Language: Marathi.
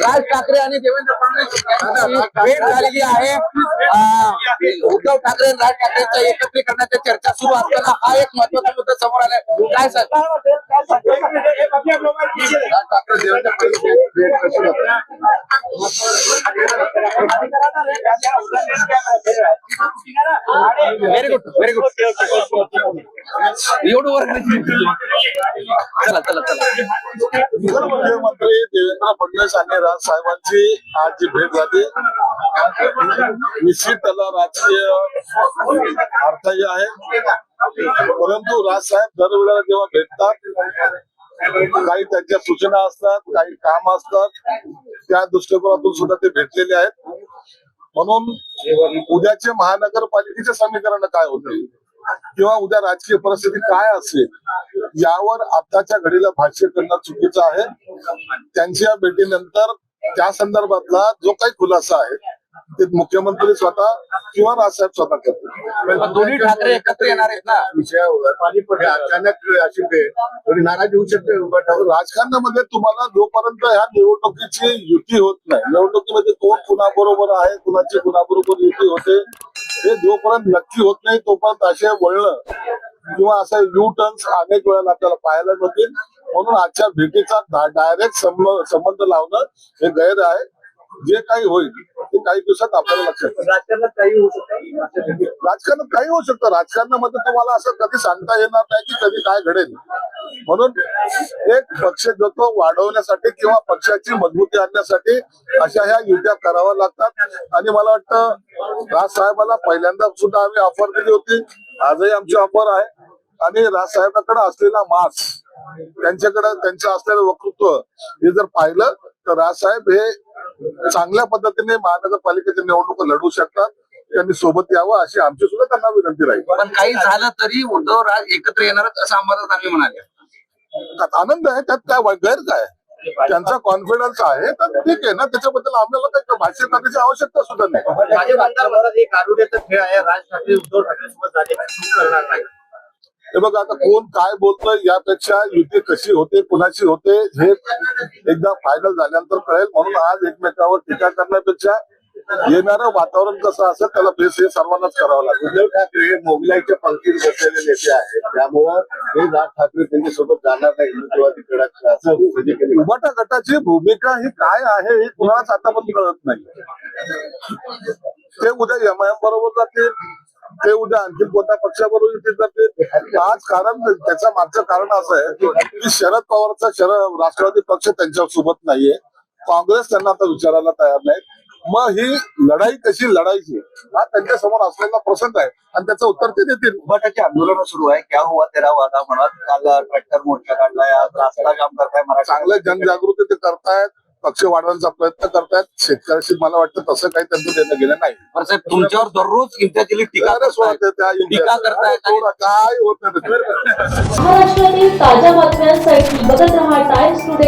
राज ठाकरे आणि देवेंद्र फडणवीस भेट झालेली आहे. उद्धव ठाकरे आणि राज ठाकरेंच्या एकत्रीकरणाच्या चर्चा सुरू असताना हा एक महत्त्वाचा मुद्दा समोर आलाय. काय sir? Raj Thackeray Devendra Fadnavis? Very good very good एवढं वर चला चला चला. मुख्यमंत्री देवेंद्र फडणवीस आणि राज साहेबांची आज जी भेट झाली निश्चित त्याला राजकीय अर्थही आहे. परंतु राज साहेब दरवेळेला जेव्हा भेटतात काही त्यांच्या सूचना असतात काही काम असतात त्या दृष्टिकोनातून सुद्धा ते भेटलेले आहेत. म्हणून उद्याचे महानगरपालिकेचे समीकरण काय होते? किंवा उद्या राजकीय परिस्थिती काय असेल यावर आताच्या घडीला भाष्य करणं चुकीचं आहे. त्यांच्या भेटीनंतर त्या संदर्भातला जो काही खुलासा आहे ते मुख्यमंत्री स्वतः किंवा राजसाहेब स्वतः करतील. पण दोन्ही ठाकरे एकत्र येणार आहेत ना? विषयावर अचानक अशी भेट थोडी नाराजी होऊ शकते. राजकारणामध्ये तुम्हाला जोपर्यंत ह्या निवडणुकीची युती होत नाही निवडणुकीमध्ये कोण कुणाबरोबर आहे कुणाची कुणाबरोबर युती होते हे जोपर्यंत नक्की होत नाही तोपर्यंत असे वळणं किंवा असे यू टर्न्स अनेक वेळेला आपल्याला पाहायला मिळतील. म्हणून आजच्या भेटीचा डायरेक्ट संबंध लावणं हे गैर आहे. जे काही होईल ते काही दिवसात आपल्याला लक्षात. राजकारणात काही होऊ शकतं? राजकारणात काही होऊ शकतं. राजकारणामध्ये तुम्हाला असं कधी सांगता येणार नाही की कधी काय घडेल. म्हणून एक पक्षजत्व वाढवण्यासाठी किंवा पक्षाची मजबूती आणण्यासाठी अशा ह्या युत्या कराव्या लागतात. आणि मला वाटतं राजसाहेबाला पहिल्यांदा सुद्धा आम्ही ऑफर दिली होती. आजही आमची ऑफर आहे. आणि राज साहेबांकडे असलेला मास त्यांच्याकडे त्यांचं असलेलं वक्तृत्व हे जर पाहिलं तर राज साहेब हे चांगल्या पद्धतीने महानगरपालिकेच्या निवडणूक लढवू शकतात. त्यांनी सोबत यावं अशी आमची सुद्धा त्यांना विनंती राहील. पण काही झालं तरी उद्धव राज एकत्र येणारच असं आम्हाला आम्ही म्हणाले. आनंद आहे त्यात काय गैर काय त्यांचा कॉन्फिडन्स आहे तर ठीक आहे ना त्याच्याबद्दल आपल्याला काही भाष्य करण्याची आवश्यकता सुद्धा नाही. हे बघा आता कोण काय बोलतोय यापेक्षा युती कशी होते कुणाची होते हे एकदा फायनल झाल्यानंतर कळेल. म्हणून आज एकमेकावर टीका करण्यापेक्षा येणारं वातावरण कसं असेल त्याला फेस हे सर्वांनाच करावं लागेल. उद्धव ठाकरे मोगलाईच्या पंक्तीत बसलेले नेते आहेत. त्यामुळं हे राज ठाकरे त्यांच्यासोबत जाणार नाही हिंदुत्ववादी कडक असं. उभाटा गटाची भूमिका ही काय आहे हे कुणालाच आतापर्यंत कळत नाही. ते उद्या एमआयएम बरोबर जातील ते उद्या आणखी कोणत्या पक्षाबरोबर युती जातील. आज कारण त्याच्या मागचं कारण असं आहे की शरद पवारचा शरद राष्ट्रवादी पक्ष त्यांच्यासोबत नाहीये. काँग्रेस त्यांना आता विचारायला तयार नाही मग ही लढाई कशी लढायची? हा त्यांच्यासमोर असलेला प्रसंग आहे. आणि त्याचं उत्तर ते देतील. उभाटाचे आंदोलन सुरू आहे. क्या हुआ तेरा वादा म्हणत काल ट्रॅक्टर मोर्चा काढलाय आज रास्ता जाम करताय मराठा. चांगलं जनजागृती ते करतायत. पक्ष वाढवण्याचा प्रयत्न करतायत. शेतकऱ्याशी मला वाटतं तसं काही त्यांचं देणं गेलं नाही. पण साहेब तुमच्यावर दररोज टीका करतायत. टीका काय होत नाही. महाराष्ट्रातील ताज्या बातम्यांसाठी बघत रहा टाइम्स टुडे टीव्ही